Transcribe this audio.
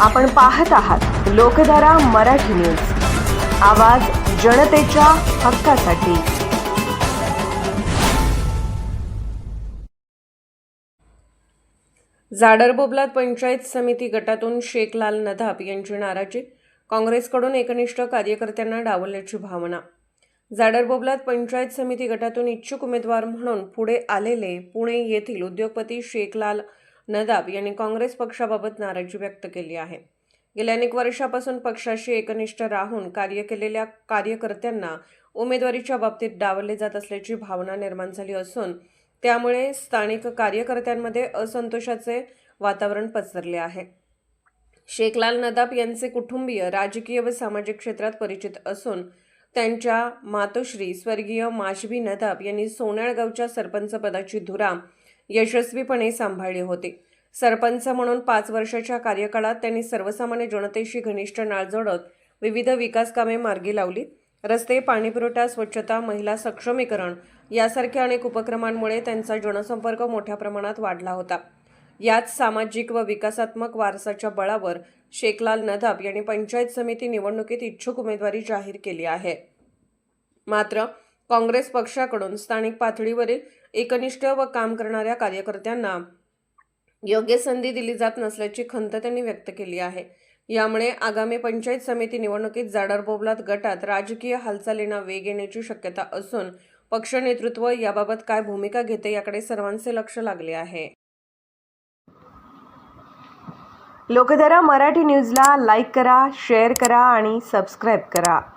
आपण पाहत आहात लोकधारा मराठी न्यूज. आवाज जनतेच्या हक्कासाठी. जाडरबोबलात पंचायत समिती गटातून शेखलाल नदाब यांची नाराजी. काँग्रेसकडून एकनिष्ठ कार्यकर्त्यांना डावलल्याची भावना. जाडरबोबलात पंचायत समिती गटातून इच्छुक उमेदवार म्हणून पुढे आलेले पुणे येथील उद्योगपती शेखलाल नदाब यांनी काँग्रेस पक्षाबाबत नाराजी व्यक्त केली आहे. गेल्या अनेक वर्षापासून पक्षाशी एकनिष्ठ राहून कार्य केलेल्या कार्यकर्त्यांना उमेदवारीच्या बाबतीत डावलले जात असल्याची भावना निर्माण झाली असून त्यामुळे स्थानिक कार्यकर्त्यांमध्ये असंतोषाचे वातावरण पसरले आहे. शेखलाल नदाब यांचे कुटुंबीय राजकीय व सामाजिक क्षेत्रात परिचित असून त्यांच्या मातोश्री स्वर्गीय माशबी नदाब यांनी सोनाळगावच्या सरपंच पदाची धुरा यशस्वीपणे सांभाळली होती. सरपंच म्हणून पाच वर्षाच्या कार्यकाळात त्यांनी सर्वसामान्य जनतेशी घनिष्ठ नाळ जोडत विविध विकास कामे मार्गी लावली. रस्ते पाणीपुरवठा स्वच्छता महिला सक्षमीकरण यासारख्या अनेक उपक्रमांमुळे त्यांचा जनसंपर्क मोठ्या प्रमाणात वाढला होता. याच सामाजिक व विकासात्मक वारसाच्या बळावर शेखलाल नदाब यांनी पंचायत समिती निवडणुकीत इच्छुक उमेदवारी जाहीर केली आहे. मात्र काँग्रेस पक्षाकडून स्थानिक पातळीवरील एकनिष्ठ व काम करणाऱ्या कार्यकर्त्यांना योग्य संधी दिली जात नसल्याची खंत त्यांनी व्यक्त केली आहे. यामुळे आगामी पंचायत समिती निवडणुकीत जाडरबोबलात गटात राजकीय हालचालींना वेग येण्याची शक्यता असून पक्ष नेतृत्व याबाबत काय भूमिका घेते याकडे सर्वांचे लक्ष लागले आहे. लोकधारा मराठी न्यूजला लाईक करा शेअर करा आणि सबस्क्राईब करा.